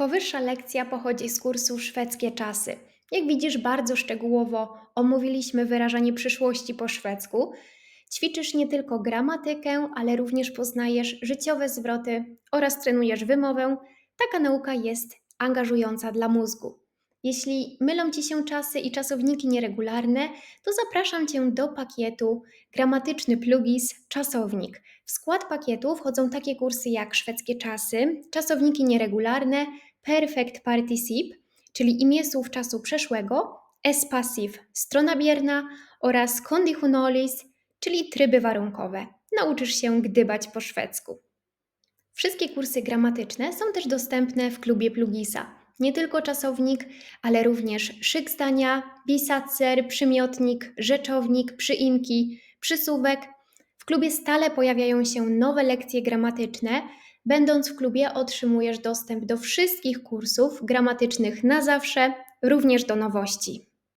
Powyższa lekcja pochodzi z kursu Szwedzkie czasy. Jak widzisz, bardzo szczegółowo omówiliśmy wyrażanie przyszłości po szwedzku. Ćwiczysz nie tylko gramatykę, ale również poznajesz życiowe zwroty oraz trenujesz wymowę. Taka nauka jest angażująca dla mózgu. Jeśli mylą Ci się czasy i czasowniki nieregularne, to zapraszam Cię do pakietu Gramatyczny Plugis Czasownik. W skład pakietu wchodzą takie kursy jak szwedzkie czasy, czasowniki nieregularne, perfect participe, czyli imię słów czasu przeszłego, es passive, strona bierna oraz conditionalis, czyli tryby warunkowe. Nauczysz się gdybać po szwedzku. Wszystkie kursy gramatyczne są też dostępne w klubie Plugisa. Nie tylko czasownik, ale również szyk zdania, bisacer, przymiotnik, rzeczownik, przyimki, przysłówek. Klubie stale pojawiają się nowe lekcje gramatyczne. Będąc w klubie otrzymujesz dostęp do wszystkich kursów gramatycznych na zawsze, również do nowości.